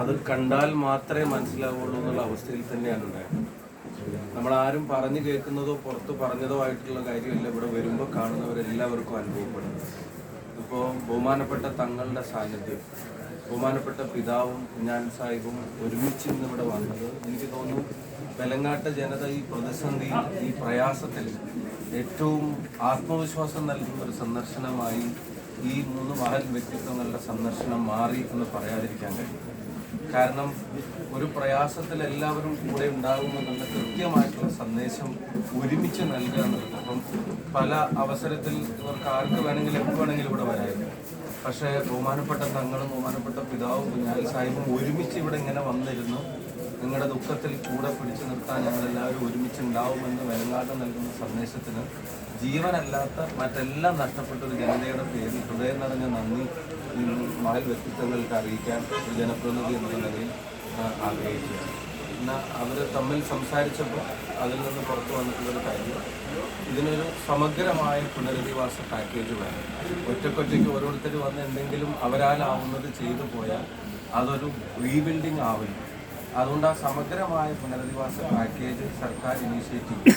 അത് കണ്ടാൽ മാത്രമേ മനസ്സിലാവുള്ളൂ എന്നുള്ള അവസ്ഥയിൽ തന്നെയാണ് ഉണ്ടായത്. നമ്മൾ ആരും പറഞ്ഞു കേൾക്കുന്നതോ പുറത്ത് പറഞ്ഞതോ ആയിട്ടുള്ള കാര്യമല്ല. ഇവിടെ വരുമ്പോൾ കാണുന്നവരെല്ലാവർക്കും അനുഭവപ്പെടുന്നത് ഇപ്പോൾ ബഹുമാനപ്പെട്ട തങ്ങളുടെ സാന്നിധ്യം ബഹുമാനപ്പെട്ട പിതാവും ഞാൻ സാഹിബും ഒരുമിച്ച് ഇന്ന് ഇവിടെ വന്നത് എനിക്ക് തോന്നുന്നു വെലങ്ങാട്ട ജനത ഈ പ്രതിസന്ധി ഈ പ്രയാസത്തിൽ ഏറ്റവും ആത്മവിശ്വാസം നൽകുന്ന ഒരു സന്ദർശനമായി ഈ മൂന്ന് മഹൽ വ്യക്തിത്വങ്ങളുടെ സന്ദർശനം മാറി എന്ന് പറയാതിരിക്കാൻ കഴിയും. കാരണം ഒരു പ്രയാസത്തിൽ എല്ലാവരും കൂടെ ഉണ്ടാകുമെന്നുള്ള കൃത്യമായിട്ടുള്ള സന്ദേശം ഒരുമിച്ച് നൽകുക എന്നുള്ളത് അപ്പം പല അവസരത്തിൽ ഇവർക്ക് ആർക്ക് വേണമെങ്കിലും എപ്പോൾ വേണമെങ്കിലും ഇവിടെ വരായിരുന്നു. പക്ഷേ ബഹുമാനപ്പെട്ട തങ്ങളും ബഹുമാനപ്പെട്ട പിതാവും കുഞ്ഞാലി സാഹിബും ഒരുമിച്ച് ഇവിടെ ഇങ്ങനെ വന്നിരുന്നു. നിങ്ങളുടെ ദുഃഖത്തിൽ കൂടെ പിടിച്ചു നിർത്താൻ ഞങ്ങളെല്ലാവരും ഒരുമിച്ച് ഉണ്ടാവുമെന്ന് വെലങ്ങാട്ട് നൽകുന്ന സന്ദേശത്തിന് ജീവനല്ലാത്ത മറ്റെല്ലാം നഷ്ടപ്പെട്ട ഒരു ജനതയുടെ പേരിൽ ഹൃദയം നിറഞ്ഞ നന്ദി മഹൽ വ്യക്തിത്വങ്ങൾക്ക് അറിയിക്കാൻ ഒരു ജനപ്രതിനിധി എന്ന നിലയിൽ ആഗ്രഹിക്കുക എന്നാൽ അവർ തമ്മിൽ സംസാരിച്ചപ്പോൾ അതിൽ നിന്ന് പുറത്തു വന്നിട്ടുള്ളൊരു കാര്യം ഇതിനൊരു സമഗ്രമായ പുനരധിവാസ പാക്കേജ് വേണം. ഒറ്റക്കൊറ്റയ്ക്ക് ഓരോരുത്തർ വന്ന് എന്തെങ്കിലും അവരാലാവുന്നത് ചെയ്തു പോയാൽ അതൊരു റീബിൽഡിംഗ് ആവില്ല. അതുകൊണ്ട് ആ സമഗ്രമായ പുനരധിവാസ പാക്കേജ് സർക്കാർ ഇനീഷ്യേറ്റീവ്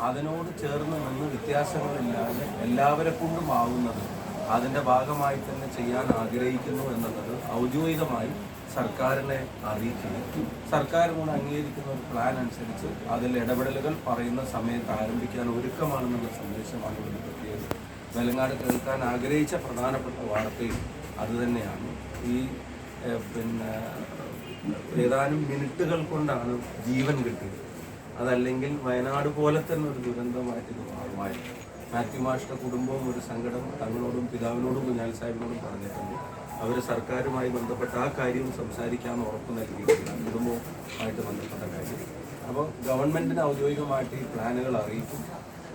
അതിനോട് ചേർന്ന് നിന്ന് വ്യത്യാസങ്ങളില്ലാതെ എല്ലാവരെ കൊണ്ടും ആവുന്നത് അതിന്റെ ഭാഗമായി തന്നെ ചെയ്യാൻ ആഗ്രഹിക്കുന്നു എന്നുള്ളത് ഔദ്യോഗികമായി സർക്കാരിനെ അറിയിക്കുകയും സർക്കാർ കൂടെ അംഗീകരിക്കുന്ന ഒരു പ്ലാൻ അനുസരിച്ച് അതിൽ ഇടപെടലുകൾ പറയുന്ന സമയത്ത് ആരംഭിക്കാൻ ഒരുക്കമാണെന്നുള്ള സന്ദേശമാണ് ഇവിടെ പ്രത്യേകത വെലങ്ങാട് കേൾക്കാൻ ആഗ്രഹിച്ച പ്രധാനപ്പെട്ട വാർത്തയും അതുതന്നെയാണ് ഈ പിന്നെ ഏതാനും മിനിറ്റുകൾ കൊണ്ടാണ് ജീവൻ കിട്ടിയത്. അതല്ലെങ്കിൽ വയനാട് പോലെ തന്നെ ഒരു ദുരന്തമായിട്ട് മാറി. മാത്യു മാഷിന്റെ കുടുംബവും ഒരു സങ്കടം തങ്ങളോടും പിതാവിനോടും കുഞ്ഞാൽ സാഹിബിനോടും പറഞ്ഞിട്ടുണ്ട്. അവർ സർക്കാരുമായി ബന്ധപ്പെട്ട ആ കാര്യം സംസാരിക്കാമെന്ന് ഉറപ്പ് നൽകിയിട്ടുണ്ട്. കുടുംബവുമായിട്ട് ബന്ധപ്പെട്ട കാര്യം. അപ്പോൾ ഗവൺമെന്റിന് ഔദ്യോഗികമായിട്ട് ഈ പ്ലാനുകൾ അറിയിക്കും.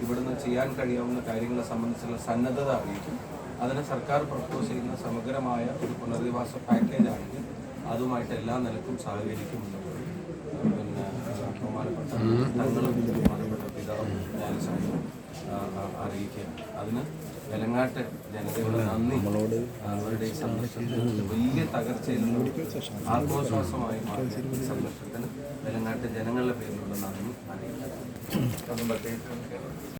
ഇവിടുന്ന് ചെയ്യാൻ കഴിയാവുന്ന കാര്യങ്ങളെ സംബന്ധിച്ചുള്ള സന്നദ്ധത അറിയിക്കും. അതിന് സർക്കാർ പ്രപ്പോസ് ചെയ്യുന്ന സമഗ്രമായ ഒരു പുനരധിവാസ പാക്കേജ് ആണെങ്കിൽ അതുമായിട്ട് എല്ലാ നിലക്കും സഹകരിക്കുമെന്നുള്ളത് പിന്നെ ബഹുമാനപ്പെട്ട തങ്ങളും ബഹുമാനപ്പെട്ട പിതാവും ഞാൻ സാഹിബും ആ, ആ, അറിയിക്കുകയാണ്. അതിന് വെലങ്ങാട്ട് ജനതയുടെ നന്ദി. അവരുടെ ഈ സന്ദർശനത്തിന് വലിയ തകർച്ചയിൽ ആത്മവിശ്വാസമായി മാറിയ ഈ സന്ദർശനത്തിന് വെലങ്ങാട്ട് ജനങ്ങളുടെ പേരിലുള്ള നന്ദി. അറിയിക്കുന്നു